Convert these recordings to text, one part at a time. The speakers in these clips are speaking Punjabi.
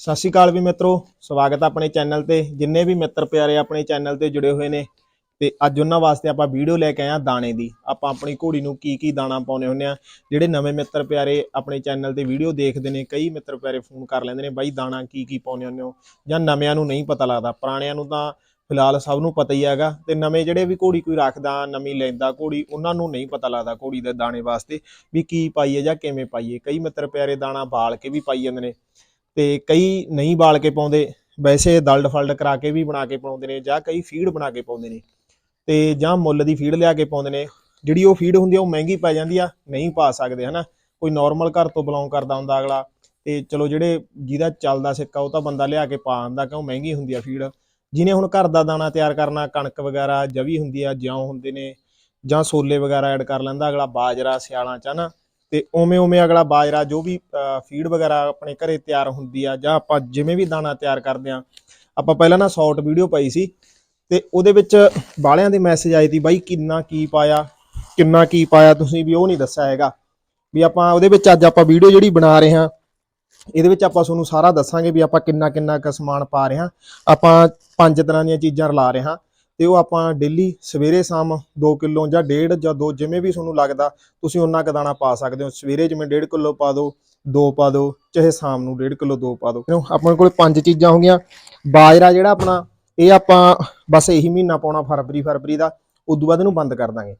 ਸਤਿ ਸ਼੍ਰੀ ਅਕਾਲ ਵੀ ਮਿੱਤਰੋ, ਸਵਾਗਤ ਹੈ ਆਪਣੇ ਚੈਨਲ ਤੇ। ਜਿੰਨੇ ਵੀ ਮਿੱਤਰ ਪਿਆਰੇ ਆਪਣੇ ਚੈਨਲ ਤੇ ਜੁੜੇ ਹੋਏ ਨੇ, ਤੇ ਅੱਜ ਉਹਨਾਂ ਵਾਸਤੇ ਆਪਾਂ ਵੀਡੀਓ ਲੈ ਕੇ ਆਏ ਆ ਦਾਣੇ ਦੀ। ਆਪਾਂ ਆਪਣੀ ਘੋੜੀ ਨੂੰ ਕੀ ਕੀ ਦਾਣਾ ਪਾਉਨੇ ਹੁੰਨੇ ਆ, ਜਿਹੜੇ ਨਵੇਂ ਮਿੱਤਰ ਪਿਆਰੇ ਆਪਣੇ ਚੈਨਲ ਤੇ ਵੀਡੀਓ ਦੇਖਦੇ ਨੇ, ਕਈ ਮਿੱਤਰ ਪਿਆਰੇ ਫੋਨ ਕਰ ਲੈਂਦੇ ਨੇ, ਬਾਈ ਦਾਣਾ ਕੀ ਕੀ ਪਾਉਨੇ ਹੁੰਨੇ ਹੋ? ਜਾਂ ਨਵਿਆਂ ਨੂੰ ਨਹੀਂ ਪਤਾ ਲੱਗਦਾ, ਪੁਰਾਣਿਆਂ ਨੂੰ ਤਾਂ ਫਿਲਹਾਲ ਸਭ ਨੂੰ ਪਤਾ ਹੀ ਹੈਗਾ। ਤੇ ਨਵੇਂ ਜਿਹੜੇ ਵੀ ਘੋੜੀ ਕੋਈ ਰੱਖਦਾ, ਨਵੀਂ ਲੈਂਦਾ ਘੋੜੀ, ਉਹਨਾਂ ਨੂੰ ਨਹੀਂ ਪਤਾ ਲੱਗਦਾ ਘੋੜੀ ਦੇ ਦਾਣੇ ਵਾਸਤੇ ਵੀ ਕੀ ਪਾਈਏ ਜਾਂ ਕਿਵੇਂ ਪਾਈਏ। ਕਈ ਮਿੱਤਰ ਪਿਆਰੇ ਦਾਣਾ ਬਾਲ ਕੇ ਵੀ ਪਾਈ ਜਾਂਦੇ ਨੇ। ਤੇ ਕਈ ਨਹੀਂ ਬਾਲ ਕੇ ਪਾਉਂਦੇ, ਵੈਸੇ ਦਲਡ ਫਲਡ ਕਰਾ ਕੇ ਵੀ ਬਣਾ ਕੇ ਪਾਉਂਦੇ ਨੇ ਜਾਂ ਕਈ ਫੀਡ ਬਣਾ ਕੇ ਪਾਉਂਦੇ ਨੇ ਤੇ ਜਾਂ ਮੁੱਲ ਦੀ ਫੀਡ ਲਿਆ ਕੇ ਪਾਉਂਦੇ ਨੇ, ਜਿਹੜੀ ਉਹ ਫੀਡ ਹੁੰਦੀ ਆ ਉਹ ਮਹਿੰਗੀ ਪੈ ਜਾਂਦੀ ਆ, ਨਹੀਂ ਪਾ ਸਕਦੇ, ਹਨਾ? ਕੋਈ ਨਾਰਮਲ ਘਰ ਤੋਂ ਬਿਲੋਂਗ ਕਰਦਾ ਹੁੰਦਾ ਅਗਲਾ, ਤੇ ਚਲੋ ਜਿਹੜੇ ਜਿਹਦਾ ਚੱਲਦਾ ਸਿੱਕਾ ਉਹ ਤਾਂ ਬੰਦਾ ਲਿਆ ਕੇ ਪਾ ਆਂਦਾ ਕਿਉਂ? ਮਹਿੰਗੀ ਹੁੰਦੀ ਆ ਫੀਡ। ਜਿਹਨੇ ਹੁਣ ਘਰ ਦਾ ਦਾਣਾ ਤਿਆਰ ਕਰਨਾ, ਕਣਕ ਵਗੈਰਾ, ਜਵੀ ਹੁੰਦੀ ਆ ਜਿਉਂ ਹੁੰਦੇ ਨੇ ਜਾਂ ਸੋਲੇ ਵਗੈਰਾ ਐਡ ਕਰ ਲੈਂਦਾ ਅਗਲਾ, ਬਾਜਰਾ, ਸਿਆਲਾਂ ਚ ਨਾ ਤੇ ਉਵੇਂ ਉਵੇਂ ਅਗਲਾ ਬਾਜਰਾ ਜੋ ਵੀ ਫੀਡ ਵਗੈਰਾ ਆਪਣੇ ਘਰੇ ਤਿਆਰ ਹੁੰਦੀ ਆ ਜਾਂ ਆਪਾਂ ਜਿਵੇਂ ਵੀ ਦਾਣਾ ਤਿਆਰ ਕਰਦੇ ਆ, ਆਪਾਂ ਪਹਿਲਾਂ ਨਾ ਸ਼ਾਰਟ ਵੀਡੀਓ ਪਾਈ ਸੀ ਤੇ ਉਹਦੇ ਵਿੱਚ ਬਾਲਿਆਂ ਦੇ ਮੈਸੇਜ ਆਏ ਸੀ, ਬਾਈ ਕਿੰਨਾ ਕੀ ਪਾਇਆ, ਕਿੰਨਾ ਕੀ ਪਾਇਆ? ਤੁਸੀਂ ਵੀ ਉਹ ਨਹੀਂ ਦੱਸਿਆ ਹੈਗਾ। ਵੀ ਆਪਾਂ ਉਹਦੇ ਵਿੱਚ ਅੱਜ ਆਪਾਂ ਵੀਡੀਓ ਜਿਹੜੀ ਬਣਾ ਰਹੇ ਹਾਂ, ਇਹਦੇ ਵਿੱਚ ਆਪਾਂ ਤੁਹਾਨੂੰ ਸਾਰਾ ਦੱਸਾਂਗੇ ਵੀ ਆਪਾਂ ਕਿੰਨਾ ਕਿੰਨਾ ਕੁ ਸਮਾਨ ਪਾ ਰਹੇ ਹਾਂ। ਆਪਾਂ ਪੰਜ ਤਰ੍ਹਾਂ ਦੀਆਂ ਚੀਜ਼ਾਂ ਰਲਾ ਰਹੇ ਹਾਂ। ਤੇ ਉਹ ਆਪਾਂ ਡੇਲੀ ਸਵੇਰੇ ਸ਼ਾਮ 2 ਕਿਲੋ ਜਾਂ ਡੇਢ ਜਾਂ 2 ਜਿਵੇਂ ਵੀ ਤੁਹਾਨੂੰ ਲੱਗਦਾ, ਤੁਸੀਂ ਉਹਨਾਂ ਕੁ ਦਾਣਾ ਪਾ ਸਕਦੇ ਹੋ। ਸਵੇਰੇ ਜਿਵੇਂ ਡੇਢ ਕਿਲੋ ਪਾ ਦਿਓ 2 ਪਾ ਦਿਓ, ਚਾਹੇ ਸ਼ਾਮ ਨੂੰ ਡੇਢ ਕਿਲੋ 2 ਪਾ ਦਿਓ। ਕਿਉਂ ਆਪਣੇ ਕੋਲ ਪੰਜ ਚੀਜ਼ਾਂ ਹੋ ਗਈਆਂ। ਬਾਜਰਾ ਜਿਹੜਾ ਆਪਣਾ, ਇਹ ਆਪਾਂ ਬਸ ਇਹੀ ਮਹੀਨਾ ਪਾਉਣਾ ਫਰਵਰੀ ਫਰਵਰੀ ਦਾ, ਉਦੋਂ ਬਾਅਦ ਇਹਨੂੰ ਬੰਦ ਕਰ ਦਾਂਗੇ।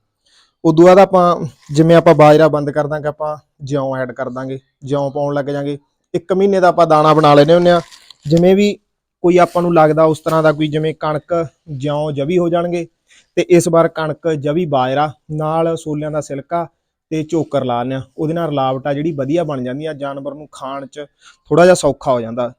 ਉਦੋਂ ਬਾਅਦ ਆਪਾਂ ਜਿਵੇਂ ਆਪਾਂ ਬਾਜਰਾ ਬੰਦ ਕਰ ਦਾਂਗੇ, ਆਪਾਂ ਜਿਉਂ ਐਡ ਕਰ ਦਾਂਗੇ, ਜਿਉਂ ਪਾਉਣ ਲੱਗ ਜਾਾਂਗੇ। ਇੱਕ ਮਹੀਨੇ ਦਾ ਆਪਾਂ ਦਾਣਾ ਬਣਾ ਲੈਨੇ ਹੁੰਨੇ ਆ ਜਿਵੇਂ ਵੀ ਕੋਈ ਆਪਾਂ ਨੂੰ ਲੱਗਦਾ ਉਸ ਤਰ੍ਹਾਂ ਦਾ ਕੋਈ ਜਿਵੇਂ ਕਣਕ ਜਿਉਂ ਜਵੀ ਹੋ ਜਾਣਗੇ ਤੇ ਇਸ ਵਾਰ ਕਣਕ ਜਵੀ ਬਾਜਰਾ, ਨਾਲ ਸੋਲਿਆਂ ਦਾ ਸਿਲਕਾ ਤੇ ਚੋਕਰ ਲਾ ਲਿਆ ਉਹਦੇ ਨਾਲ ਰਲਾਵਟ ਆ ਜਿਹੜੀ ਵਧੀਆ ਬਣ ਜਾਂਦੀ ਆ, ਜਾਨਵਰ ਨੂੰ ਖਾਣ 'ਚ ਥੋੜਾ ਜਿਹਾ ਸੌਖਾ ਹੋ ਜਾਂਦਾ।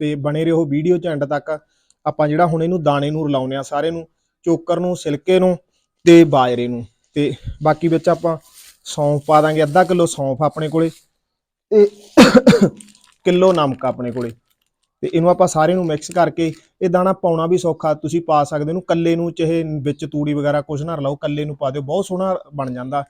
ਤੇ ਬਣੇ ਰਹੋ ਵੀਡੀਓ 'ਚ ਐਂਡ ਤੱਕ। ਆਪਾਂ ਜਿਹੜਾ ਹੁਣ ਇਹਨੂੰ ਦਾਣੇ ਨੂੰ ਰਲਾਉਨੇ ਆ ਸਾਰੇ ਨੂੰ ਚੋਕਰ ਨੂੰ, ਸਿਲਕੇ ਨੂੰ ਤੇ ਬਾਜਰੇ ਨੂੰ। ਤੇ ਬਾਕੀ ਵਿੱਚ ਆਪਾਂ ਸੌਂਫ ਪਾ ਦਾਂਗੇ, ਅੱਧਾ ਕਿਲੋ ਸੌਂਫ ਆਪਣੇ ਕੋਲੇ ਤੇ ਕਿਲੋ ਨਮਕ ਆਪਣੇ ਕੋਲੇ। ਤੇ ਇਹਨੂੰ ਆਪਾਂ ਸਾਰੇ ਨੂੰ ਮਿਕਸ ਕਰਕੇ ਇਹ ਦਾਣਾ ਪਾਉਣਾ ਵੀ ਸੌਖਾ, ਤੁਸੀਂ ਪਾ ਸਕਦੇ ਹੋ। ਕੱਲੇ ਨੂੰ ਚਾਹੇ ਵਿੱਚ ਤੂੜੀ ਵਗੈਰਾ ਕੁਝ ਨਾ ਰਲਾਓ ਕੱਲੇ ਨੂੰ ਪਾ ਦਿਓ, ਬਹੁਤ ਸੋਹਣਾ ਬਣ ਜਾਂਦਾ।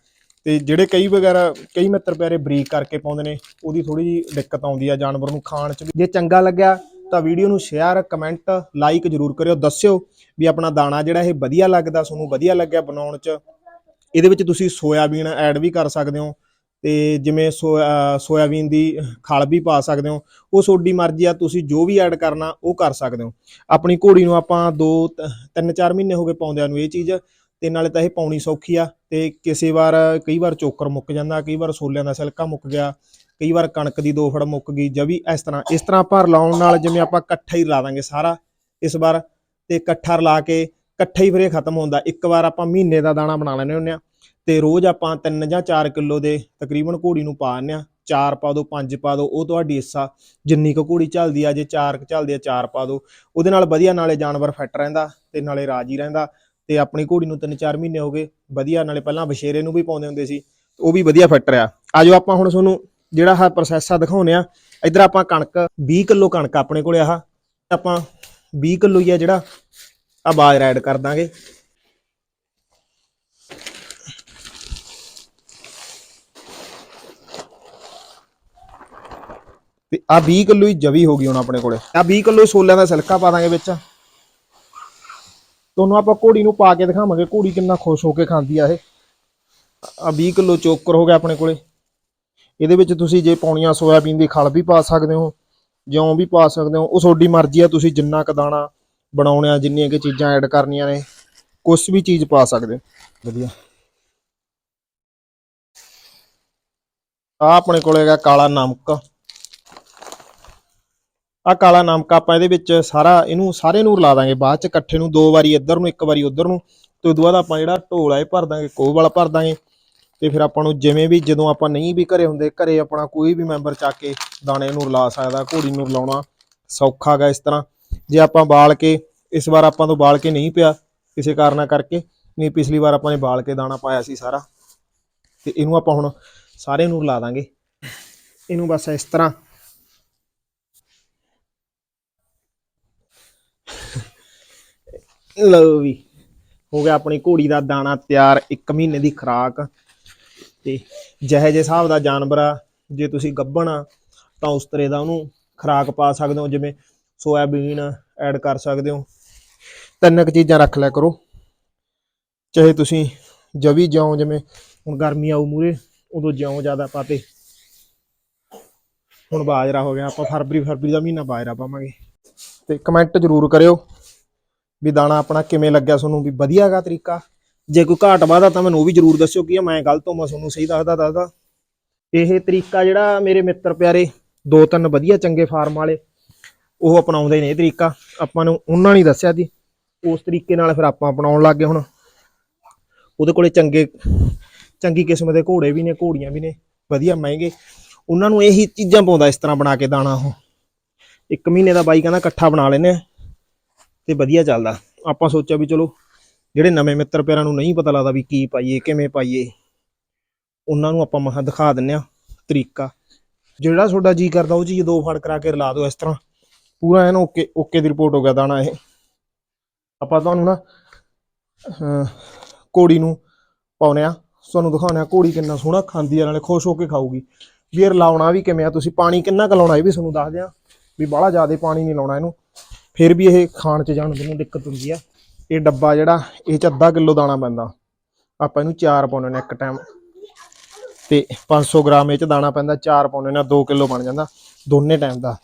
ਤੇ ਜਿਹੜੇ ਕਈ ਵਗੈਰਾ, ਕਈ ਮਿੱਤਰ ਪਿਆਰੇ ਬਰੀਕ ਕਰਕੇ ਪਾਉਂਦੇ ਨੇ, ਉਹਦੀ ਥੋੜੀ ਜੀ ਦਿੱਕਤ ਆਉਂਦੀ ਆ, ਜਾਨਵਰ ਨੂੰ ਖਾਣ ਚ ਵੀ। ਜੇ ਚੰਗਾ ਲੱਗਿਆ ਤਾਂ ਵੀਡੀਓ ਨੂੰ ਸ਼ੇਅਰ ਕਮੈਂਟ ਲਾਈਕ ਜਰੂਰ ਕਰਿਓ। ਦੱਸਿਓ ਵੀ ਆਪਣਾ ਦਾਣਾ ਜਿਹੜਾ ਇਹ ਵਧੀਆ ਲੱਗਦਾ, ਤੁਹਾਨੂੰ ਵਧੀਆ ਲੱਗਿਆ ਬਣਾਉਣ ਚ। ਇਹਦੇ ਵਿੱਚ ਤੁਸੀਂ ਸੋਇਆਬੀਨ ਐਡ ਵੀ ਕਰ ਸਕਦੇ ਹੋ। ਤੇ ਜਿਵੇਂ ਸੋਇਆ- ਸੋਇਆਬੀਨ ਦੀ ਖਲ ਵੀ ਪਾ ਸਕਦੇ ਹੋ, ਉਹ ਤੁਹਾਡੀ ਮਰਜ਼ੀ ਆ, ਤੁਸੀਂ ਜੋ ਵੀ ਐਡ ਕਰਨਾ, ਉਹ ਕਰ ਸਕਦੇ ਹੋ। ਆਪਣੀ ਘੋੜੀ ਨੂੰ ਆਪਾਂ 2 3 4 ਮਹੀਨੇ ਹੋ ਗਏ ਪਾਉਂਦਿਆਂ ਨੂੰ ਇਹ ਚੀਜ਼, ਤੇ ਨਾਲੇ ਤਾਂ ਇਹ ਪਾਉਣੀ ਸੌਖੀ ਆ, ਤੇ ਕਿਸੇ ਵਾਰ ਕਈ ਵਾਰ ਚੋਕਰ ਮੁੱਕ ਜਾਂਦਾ, ਕਈ ਵਾਰ ਸੋਲਿਆਂ ਦਾ ਸਿਲਕਾ ਮੁੱਕ ਗਿਆ, ਕਈ ਵਾਰ ਕਣਕ ਦੀ ਦੋ ਫੜ ਮੁੱਕ ਗਈ, ਜਵੀ ਇਸ ਤਰ੍ਹਾਂ ਇਸ ਤਰ੍ਹਾਂ ਆਪਾਂ ਰਲਾਉਣ ਨਾਲ ਜਿਵੇਂ ਆਪਾਂ ਇਕੱਠਾ ਹੀ ਰਲਾ ਦਾਂਗੇ ਸਾਰਾ ਇਸ ਵਾਰ, ਤੇ ਇਕੱਠਾ ਰਲਾ ਕੇ ਇਕੱਠਾ ਹੀ ਫਿਰ ਇਹ ਖਤਮ ਹੁੰਦਾ, ਇੱਕ ਵਾਰ ਆਪਾਂ ਮਹੀਨੇ ਦਾ ਦਾਣਾ ਬਣਾ ਲੈਂਦੇ ਹੁੰਦੇ ਆ। ਤੇ ਰੋਜ਼ ਆਪਾਂ 3 ਜਾਂ 4 ਕਿਲੋ ਦੇ ਤਕਰੀਬਨ ਘੋੜੀ ਨੂੰ ਪਾ ਆਉਂਦੇ ਆ ਚਾਰ ਪਾ ਦਿਓ ਪੰਜ ਪਾ ਦਿਓ ਉਹ ਤੁਹਾਡੀ ਹਿੱਸਾ ਜਿੰਨੀ ਕੁ ਘੋੜੀ ਚੱਲਦੀ ਆ, ਜੇ ਚਾਰ ਕੁ ਚੱਲਦੀ ਆ, ਚਾਰ ਪਾ ਦਿਓ ਉਹਦੇ ਨਾਲ ਵਧੀਆ ਨਾਲੇ ਜਾਨਵਰ ਫਿੱਟ ਰਹਿੰਦਾ ਤੇ ਨਾਲੇ ਰਾਜੀ ਰਹਿੰਦਾ ਤੇ ਆਪਣੀ ਘੋੜੀ ਨੂੰ 3-4 ਮਹੀਨੇ ਹੋ ਗਏ ਵਧੀਆ, ਨਾਲੇ ਪਹਿਲਾਂ ਬਸ਼ੇਰੇ ਨੂੰ ਵੀ ਪਾਉਂਦੇ ਹੁੰਦੇ ਸੀ, ਉਹ ਵੀ ਵਧੀਆ ਫਿੱਟ ਰਿਹਾ। ਆਜੋ ਆਪਾਂ ਹੁਣ ਤੁਹਾਨੂੰ ਜਿਹੜਾ ਆਹ ਪ੍ਰੋਸੈਸ ਆ ਦਿਖਾਉਨੇ ਆ ਇਧਰ ਆਪਾਂ ਕਣਕ 20 ਕਿਲੋ ਕਣਕ ਆਪਣੇ ਕੋਲੇ ਆਹ। ਆਪਾਂ 20 ਕਿਲੋ ਹੀ ਆ ਜਿਹੜਾ ਆ ਬਾਜਰਾ ਐਡ ਕਰ ਦਾਂਗੇ। ਤੇ ਆ 20 ਕਿਲੋ ਹੀ ਜਵੀ ਹੋ ਗਈ ਹੁਣ ਆਪਣੇ ਕੋਲੇ। ਆ 20 ਕਿਲੋ ਛੋਲਿਆਂ ਦਾ ਸਿਲਕਾ ਪਾ ਦਾਂਗੇ ਵਿੱਚ। ਤੁਹਾਨੂੰ ਆਪਾਂ ਘੋੜੀ ਨੂੰ ਪਾ ਕੇ ਦਿਖਾਵਾਂਗੇ, ਘੋੜੀ ਕਿੰਨਾ ਖੁਸ਼ ਹੋ ਕੇ ਖਾਂਦੀ ਆ ਇਹ। ਆ 20 ਕਿਲੋ ਚੋਕਰ ਹੋ ਗਿਆ ਆਪਣੇ ਕੋਲੇ। ਇਹਦੇ ਵਿੱਚ ਤੁਸੀਂ ਜੇ ਪਾਉਣੀਆਂ ਸੋਇਆਬੀਨ ਦੀ ਖਲ ਵੀ ਪਾ ਸਕਦੇ ਹੋ ਜਿਉਂ ਵੀ ਪਾ ਸਕਦੇ ਹੋ। ਉਹ ਤੁਹਾਡੀ ਮਰਜ਼ੀ ਆ, ਤੁਸੀਂ ਜਿੰਨਾ ਕ ਦਾਣਾ ਬਣਾਉਣੇ ਆ, ਜਿੰਨੀਆਂ ਕਿ ਚੀਜ਼ਾਂ ਐਡ ਕਰਨੀਆਂ ਨੇ ਕੁਝ ਵੀ ਚੀਜ਼ ਪਾ ਸਕਦੇ ਹੋ। ਵਧੀਆ। ਆ ਆਪਣੇ ਕੋਲ ਹੈਗਾ ਕਾਲਾ ਨਮਕ। ਆ ਕਾਲਾ ਨਮਕ ਆਪਾਂ ਇਹਦੇ ਵਿੱਚ ਸਾਰਾ ਇਹਨੂੰ ਸਾਰੇ ਨੂੰ ਰਲਾ ਦਾਂਗੇ। ਬਾਅਦ ਚ ਇਕੱਠੇ ਨੂੰ ਦੋ ਵਾਰੀ ਇੱਧਰ ਨੂੰ, ਇੱਕ ਵਾਰੀ ਉੱਧਰ ਨੂੰ। ਤੇ ਉਦੋਂ ਬਾਅਦ ਆਪਾਂ ਜਿਹੜਾ ਢੋਲ ਆ ਇਹ ਭਰ ਦਾਂਗੇ, ਕੋਹ ਵਾਲਾ ਭਰ ਦਾਂਗੇ। ਤੇ ਫਿਰ ਆਪਾਂ ਨੂੰ ਜਿਵੇਂ ਵੀ ਜਦੋਂ ਆਪਾਂ ਨਹੀਂ ਵੀ ਘਰੇ ਹੁੰਦੇ, ਘਰੇ ਆਪਣਾ ਕੋਈ ਵੀ ਮੈਂਬਰ ਚੱਕ ਕੇ ਦਾਣੇ ਨੂੰ ਰਲਾ ਸਕਦਾ, ਘੋੜੀ ਨੂੰ ਰਲਾਉਣਾ ਸੌਖਾ ਗਾ ਇਸ ਤਰ੍ਹਾਂ। ਜੇ ਆਪਾਂ ਬਾਲ ਕੇ, ਇਸ ਵਾਰ ਆਪਾਂ ਤੋਂ ਬਾਲ ਕੇ ਨਹੀਂ ਪਿਆ ਕਿਸੇ ਕਾਰਨਾ ਕਰਕੇ, ਨਹੀਂ ਪਿਛਲੀ ਵਾਰ ਆਪਾਂ ਨੇ ਬਾਲ ਕੇ ਦਾਣਾ ਪਾਇਆ ਸੀ ਸਾਰਾ। ਤੇ ਇਹਨੂੰ ਆਪਾਂ ਹੁਣ ਸਾਰੇ ਨੂੰ ਰਲਾ ਦਾਂਗੇ। ਇਹਨੂੰ ਬਸ ਇਸ ਤਰ੍ਹਾਂ ਲਓ ਵੀ, ਹੋ ਗਿਆ ਆਪਣੀ ਘੋੜੀ ਦਾ ਦਾਣਾ ਤਿਆਰ 1 ਮਹੀਨੇ ਦੀ ਖੁਰਾਕ। ਤੇ ਜਿਹੇ ਜਿਹੇ ਹਿਸਾਬ ਦਾ ਜਾਨਵਰ ਆ, ਜੇ ਤੁਸੀਂ ਗੱਭਣ ਆ, ਤਾਂ ਉਸ ਤਰ੍ਹਾਂ ਦਾ ਉਹਨੂੰ ਖਰਾਕ ਪਾ ਸਕਦੇ ਹੋ, ਜਿਵੇਂ ਸੋਇਆਬੀਨ ਐਡ ਕਰ ਸਕਦੇ ਹੋ। ਤਿੰਨ ਕੁ ਚੀਜ਼ਾਂ ਰੱਖ ਲਿਆ ਕਰੋ। ਚਾਹੇ ਤੁਸੀਂ ਜਵੀ ਜਿਉਂ, ਜਿਵੇਂ ਹੁਣ ਗਰਮੀ ਆਊ ਮੂਰੇ ਉਦੋਂ ਜਿਉਂ ਜ਼ਿਆਦਾ ਪਾਤੇ। ਹੁਣ ਬਾਜਰਾ ਹੋ ਗਿਆ, ਆਪਾਂ ਫਰਵਰੀ ਫਰਵਰੀ ਦਾ ਮਹੀਨਾ ਬਾਜਰਾ ਪਾਵਾਂਗੇ। ਤੇ ਕਮੈਂਟ ਜ਼ਰੂਰ ਕਰਿਓ। ਵੀ ਦਾਣਾ ਆਪਣਾ ਕਿਵੇਂ ਲੱਗਿਆ ਤੁਹਾਨੂੰ, ਵੀ ਵਧੀਆ ਹੈਗਾ ਤਰੀਕਾ? ਜੇ ਕੋਈ ਘਾਟ ਵਾਧਾ ਤਾਂ ਮੈਨੂੰ ਉਹ ਵੀ ਜ਼ਰੂਰ ਦੱਸਿਓ ਕਿ ਮੈਂ ਗਲਤ ਹੋਵਾਂ ਤੁਹਾਨੂੰ ਸਹੀ ਦੱਸਦਾ ਦੱਸਦਾ। ਇਹ ਤਰੀਕਾ ਜਿਹੜਾ ਮੇਰੇ ਮਿੱਤਰ ਪਿਆਰੇ, ਦੋ ਤਿੰਨ ਵਧੀਆ ਚੰਗੇ ਫਾਰਮ ਵਾਲੇ, ਉਹ ਅਪਣਾਉਂਦੇ ਨੇ ਇਹ ਤਰੀਕਾ। ਆਪਾਂ ਨੂੰ ਉਹਨਾਂ ਨੇ ਦੱਸਿਆ ਸੀ ਉਸ ਤਰੀਕੇ ਨਾਲ ਫਿਰ ਆਪਾਂ ਅਪਣਾਉਣ ਲੱਗ ਗਏ ਹੁਣ। ਉਹਦੇ ਕੋਲੇ ਚੰਗੇ, ਚੰਗੀ ਕਿਸਮ ਦੇ ਘੋੜੇ ਵੀ ਨੇ, ਘੋੜੀਆਂ ਵੀ ਨੇ, ਵਧੀਆ ਮਹਿੰਗੇ। ਉਹਨਾਂ ਨੂੰ ਇਹੀ ਚੀਜ਼ਾਂ ਪਾਉਂਦਾ ਇਸ ਤਰ੍ਹਾਂ ਬਣਾ ਕੇ ਦਾਣਾ ਉਹ। ਇੱਕ ਮਹੀਨੇ ਦਾ ਬਾਈ ਕਹਿੰਦਾ ਇਕੱਠਾ ਬਣਾ ਲੈਨੇ ਆ। ਤੇ ਵਧੀਆ ਚੱਲਦਾ। ਆਪਾਂ ਸੋਚਿਆ ਵੀ ਚਲੋ ਜਿਹੜੇ ਨਵੇਂ ਮਿੱਤਰ ਪਿਆਰਾਂ ਨੂੰ ਨਹੀਂ ਪਤਾ ਲੱਗਦਾ ਵੀ ਕੀ ਪਾਈਏ ਕਿਵੇਂ ਪਾਈਏ ਉਹਨਾਂ ਨੂੰ ਆਪਾਂ ਮਹਾ ਦਿਖਾ ਦਿੰਨੇ ਆ ਤਰੀਕਾ। ਜਿਹੜਾ ਤੁਹਾਡਾ ਜੀ ਕਰਦਾ ਉਹ ਚੀਜ਼ ਦੋ ਫੜ ਕਰਾ ਕੇ ਰਲਾ ਦਿਓ ਇਸ ਤਰ੍ਹਾਂ। ਪੂਰਾ ਇਹਨੂੰ ਓਕੇ ਓਕੇ ਦੀ ਰਿਪੋਰਟ ਹੋ ਗਿਆ ਦਾਣਾ ਇਹ। ਆਪਾਂ ਤੁਹਾਨੂੰ ਨਾ ਅਹ, ਘੋੜੀ ਨੂੰ ਪਾਉਨੇ ਆ। ਤੁਹਾਨੂੰ ਦਿਖਾਉਣੇ ਆ ਘੋੜੀ ਕਿੰਨਾ ਸੋਹਣਾ ਖਾਂਦੀ ਆ ਨਾਲੇ ਖੁਸ਼ ਹੋ ਕੇ ਖਾਊਗੀ। ਵੀ ਇਹ ਰਲਾਉਣਾ ਵੀ ਕਿਵੇਂ ਆ? ਤੁਸੀਂ ਪਾਣੀ ਕਿੰਨਾ ਕੁ ਲਾਉਣਾ ਇਹ ਵੀ ਤੁਹਾਨੂੰ ਦੱਸ ਦਿਆਂ ਵੀ ਬਾਹਲਾ ਜ਼ਿਆਦਾ ਪਾਣੀ ਨਹੀਂ ਲਾਉਣਾ ਇਹਨੂੰ। ਫਿਰ ਵੀ ਇਹ ਖਾਣ ਚ ਜਾਣ ਨੂੰ ਦਿੱਕਤ ਹੁੰਦੀ ਆ। ਇਹ ਡੱਬਾ ਜਿਹੜਾ, ਇਹ ਚ ਅੱਧਾ ਕਿਲੋ ਦਾਣਾ ਪੈਂਦਾ। ਆਪਾਂ ਇਹਨੂੰ ਚਾਰ ਪਾਉਣੇ ਨੇ ਇੱਕ ਟਾਈਮ ਤੇ 500 ਗ੍ਰਾਮ ਇਹ ਚ ਦਾਣਾ ਪੈਂਦਾ, ਚਾਰ ਪਾਉਣੇ ਨੇ 2 ਕਿਲੋ ਬਣ ਜਾਂਦਾ ਦੋਨੇ ਟਾਈਮ ਦਾ।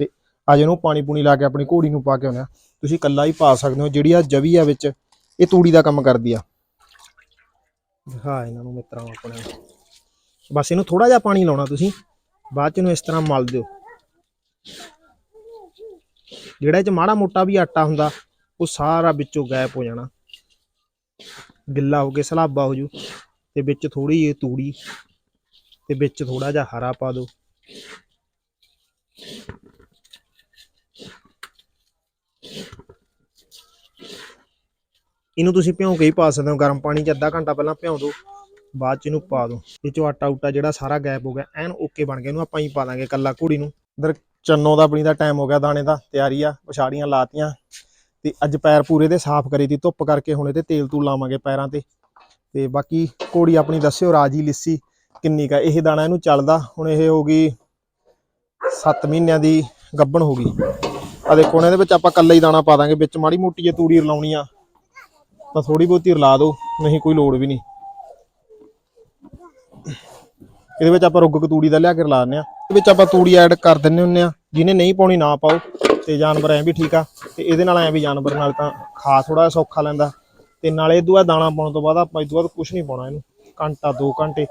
ਤੇ ਅੱਜ ਇਹਨੂੰ ਪਾਣੀ ਪੂਣੀ ਲਾ ਕੇ ਆਪਣੀ ਘੋੜੀ ਨੂੰ ਪਾ ਕੇ ਆਉਂਦੇ ਆ। ਤੁਸੀਂ ਕੱਲਾ ਹੀ ਪਾ ਸਕਦੇ ਹੋ, ਜਿਹੜੀ ਆ ਜਵੀ ਆ ਵਿੱਚ, ਇਹ ਤੂੜੀ ਦਾ ਕੰਮ ਕਰਦੀ ਆ। ਦਿਖਾ ਇਹਨਾਂ ਨੂੰ ਮਿੱਤਰਾਂ ਨੂੰ ਆਪਣੇ ਬਸ ਇਹਨੂੰ ਥੋੜਾ ਜਿਹਾ ਪਾਣੀ ਲਾਉਣਾ ਤੁਸੀਂ। ਬਾਅਦ ਚ ਇਹਨੂੰ ਇਸ ਤਰ੍ਹਾਂ ਮਲ ਦਿਓ। ਜਿਹੜਾ ਇਹ ਚ ਮਾੜਾ ਮੋਟਾ ਵੀ ਆਟਾ ਹੁੰਦਾ, ਉਹ ਸਾਰਾ ਵਿੱਚੋਂ ਗਾਇਬ ਹੋ ਜਾਣਾ। ਗਿੱਲਾ ਹੋ ਕੇ ਸਲਾਬਾ ਹੋ ਜੂ, ਤੇ ਵਿੱਚ ਥੋੜੀ ਜਿਹੀ ਤੂੜੀ, ਤੇ ਵਿੱਚ ਥੋੜਾ ਜਿਹਾ ਹਰਾ ਪਾ ਦਿਓ ਇਹਨੂੰ ਤੁਸੀਂ ਭਿਉਂ ਕੇ ਹੀ ਪਾ ਸਕਦੇ ਹੋ, ਗਰਮ ਪਾਣੀ 'ਚ ਅੱਧਾ ਘੰਟਾ ਪਹਿਲਾਂ ਭਿਉਂ ਦਿਓ ਬਾਅਦ 'ਚ ਇਹਨੂੰ ਪਾ ਦਿਓ ਇਹ 'ਚੋਂ ਆਟਾ ਉਟਾ ਜਿਹੜਾ ਸਾਰਾ ਗਾਇਬ ਹੋ ਗਿਆ, ਐਨ ਓਕੇ ਬਣ ਗਿਆ, ਇਹਨੂੰ ਆਪਾਂ ਹੀ ਪਾ ਦਾਂਗੇ ਕੱਲਾ ਘੋੜੀ ਨੂੰ। ਇਧਰ ਚੰਨੋ ਦਾ ਆਪਣੀ ਦਾ ਟਾਈਮ ਹੋ ਗਿਆ ਦਾਣੇ ਦਾ, ਤਿਆਰੀ ਆ ਪਛਾੜੀਆਂ ਲਾਤੀਆਂ ਤੇ ਅੱਜ ਪੈਰ ਪੂਰੇ ਦੇ ਸਾਫ਼ ਕਰੀ ਤੀ ਧੁੱਪ ਕਰਕੇ ਹੁਣ ਇਹਦੇ ਤੇਲ ਤੂਲ ਲਾਵਾਂਗੇ ਪੈਰਾਂ ਤੇ। ਤੇ ਬਾਕੀ ਘੋੜੀ ਆਪਣੀ ਦੱਸਿਓ, ਰਾਜੀ ਲਿੱਸੀ ਕਿੰਨੀ ਕਾ ਇਹ ਦਾਣਾ ਇਹਨੂੰ ਚੱਲਦਾ, ਹੁਣ ਇਹ ਹੋ ਗਈ 7 ਮਹੀਨਿਆਂ ਦੀ ਗੱਭਣ ਹੋ ਗਈ। ਆ ਦੇਖੋ ਹੁਣ ਇਹਦੇ ਵਿੱਚ ਆਪਾਂ ਕੱਲਾ ਹੀ ਦਾਣਾ ਪਾ ਦਾਂਗੇ, ਵਿੱਚ ਮਾੜੀ ਮੋਟੀ ਜੇ ਤੂੜੀ ਰਲਾਉਣੀ ਆ, ਤਾਂ ਥੋੜੀ ਬਹੁਤੀ ਰਲਾ ਦਿਓ, ਨਹੀਂ ਕੋਈ ਲੋੜ ਵੀ ਨਹੀਂ। ਇਹਦੇ ਵਿੱਚ ਆਪਾਂ ਰੁੱਗ ਤੂੜੀ ਦਾ ਲਿਆ ਕੇ ਰਲਾ ਦਿੰਦੇ ਆ। ਵਿੱਚ ਆਪਾਂ ਤੂੜੀ ਐਡ ਕਰ ਦਿੰਨੇ ਹੁੰਨੇ ਆ ਜਿਹਨੇ ਨਹੀਂ ਪਾਉਣੀ ਨਾ ਪਾਓ। ਤੇ ਜਾਨਵਰ ਐ ਵੀ ਠੀਕ ਆ। ਤੇ ਇਹਦੇ ਨਾਲ ਐ ਵੀ ਜਾਨਵਰ ਨਾਲ ਤਾਂ ਖਾ ਥੋੜਾ ਸੌਖਾ ਲੈਂਦਾ। ਤੇ ਨਾਲੇ ਇਦੋਂ ਦਾਣਾ ਪਾਉਣ ਤੋਂ ਬਾਅਦ ਆਪਾਂ ਇਦੋਂ ਬਾਅਦ ਕੁਝ ਨਹੀਂ ਪਾਉਣਾ ਇਹਨੂੰ। ਘੰਟਾ 2 ਘੰਟੇ।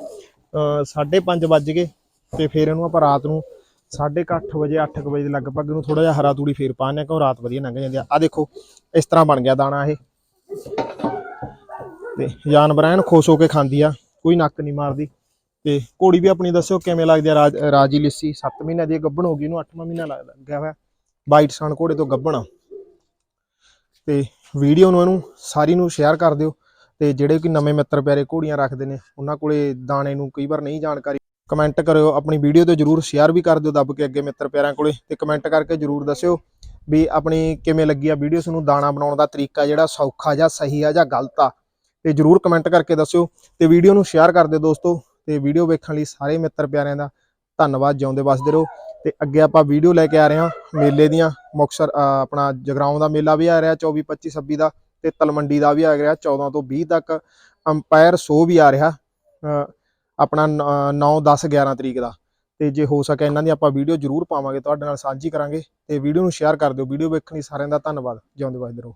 ਅ 5:30 ਵੱਜ ਗਏ। ਤੇ ਫਿਰ ਇਹਨੂੰ ਆਪਾਂ ਰਾਤ ਨੂੰ 8:30 ਵਜੇ 8 ਵਜੇ ਦੇ ਲਗਭਗ ਇਹਨੂੰ ਥੋੜਾ ਜਿਹਾ ਹਰਾ ਤੂੜੀ ਫੇਰ ਪਾਉਂਦੇ ਆ ਕਿਉਂ ਰਾਤ ਵਧੀਆ ਲੰਘ ਜਾਂਦੀ ਆ। ਆ ਦੇਖੋ, ਇਸ ਤਰ੍ਹਾਂ ਬਣ ਗਿਆ ਦਾਣਾ ਇਹ। ਤੇ ਜਾਨਵਰ ਐਨ ਖੁਸ਼ ਹੋ ਕੇ ਖਾਂਦੀ ਆ। ਕੋਈ ਨੱਕ ਨਹੀਂ ਮਾਰਦੀ। ਤੇ ਘੋੜੀ ਵੀ ਆਪਣੀ ਦੱਸਿਓ ਕਿਵੇਂ ਲੱਗਦੀ ਆ ਰਾਜ ਰਾਜੀ ਲਿੱਸੀ? 7 ਮਹੀਨਿਆਂ ਦੀ ਇਹ ਗੱਭਣ ਹੋ ਗਈ, ਇਹਨੂੰ 8ਵਾਂ ਮਹੀਨਾ ਲੱਗਦਾ, ਗਿਆ ਹੋਇਆ। ਵਾਈਟ ਸਣ ਘੋੜੇ ਤੋਂ ਗੱਭਣ ਤੇ ਵੀਡੀਓ ਨੂੰ ਇਹਨੂੰ ਸਾਰੀ ਨੂੰ ਸ਼ੇਅਰ ਕਰ ਦਿਓ ਤੇ ਜਿਹੜੇ ਕਿ ਨਵੇਂ ਮਿੱਤਰ ਪਿਆਰੇ ਘੋੜੀਆਂ ਰੱਖਦੇ ਨੇ, ਉਹਨਾਂ ਕੋਲੇ ਦਾਣੇ ਨੂੰ ਕਈ ਵਾਰ ਨਹੀਂ ਜਾਣਕਾਰੀ। ਕਮੈਂਟ ਕਰਿਓ, ਆਪਣੀ ਵੀਡੀਓ ਤੇ ਜਰੂਰ ਸ਼ੇਅਰ ਵੀ ਕਰ ਦਿਓ ਦੱਬ ਕੇ ਅੱਗੇ ਮਿੱਤਰ ਪਿਆਰਿਆਂ ਕੋਲੇ ਤੇ ਕਮੈਂਟ ਕਰਕੇ ਜਰੂਰ ਦੱਸਿਓ ਵੀ ਆਪਣੀ ਕਿਵੇਂ ਲੱਗੀ ਆ ਵੀਡੀਓ, ਤੁਹਾਨੂੰ ਦਾਣਾ ਬਣਾਉਣ ਦਾ ਤਰੀਕਾ ਜਿਹੜਾ ਸੌਖਾ ਜਾਂ ਸਹੀ ਆ ਜਾਂ ਗਲਤ ਆ। ਤੇ ਜਰੂਰ ਕਮੈਂਟ ਕਰਕੇ ਦੱਸਿਓ ਤੇ ਵੀਡੀਓ ਨੂੰ ਸ਼ੇਅਰ ਕਰ ਦਿਓ ਦੋਸਤੋ। ਤੇ ਵੀਡੀਓ ਵੇਖਣ ਲਈ ਸਾਰੇ ਮਿੱਤਰ ਪਿਆਰਿਆਂ ਦਾ ਧੰਨਵਾਦ, ਜਿਉਂਦੇ ਵਸਦੇ ਰਹੋ। ਤੇ ਅੱਗੇ ਆਪਾਂ ਵੀਡੀਓ ਲੈ ਕੇ ਆ ਰਹੇ ਹਾਂ ਮੇਲੇ ਦੀਆਂ, ਮੁਕਤਸਰ ਆਪਣਾ ਜਗਰਾਉਂ ਦਾ ਮੇਲਾ ਵੀ ਆ ਰਿਹਾ 24 25 26 ਦਾ ਤੇ ਤਲਮੰਡੀ ਦਾ ਵੀ ਆ ਰਿਹਾ 14 ਤੋਂ 20 ਤੱਕ ਅੰਪਾਇਰ ਸ਼ੋ ਵੀ ਆ ਰਿਹਾ ਆਪਣਾ 9 10 11 ਤਰੀਕ ਦਾ। ਤੇ ਜੇ ਹੋ ਸਕੇ ਇਹਨਾਂ ਦੀ ਆਪਾਂ ਵੀਡੀਓ ਜਰੂਰ ਪਾਵਾਂਗੇ, ਤੁਹਾਡੇ ਨਾਲ ਸਾਂਝੀ ਕਰਾਂਗੇ। ਤੇ ਵੀਡੀਓ ਨੂੰ ਸ਼ੇਅਰ ਕਰ ਦਿਓ ਵੀਡੀਓ ਵੇਖਣ ਲਈ ਸਾਰਿਆਂ ਦਾ ਧੰਨਵਾਦ, ਜਿਉਂਦੇ ਵਸਦੇ ਰਹੋ।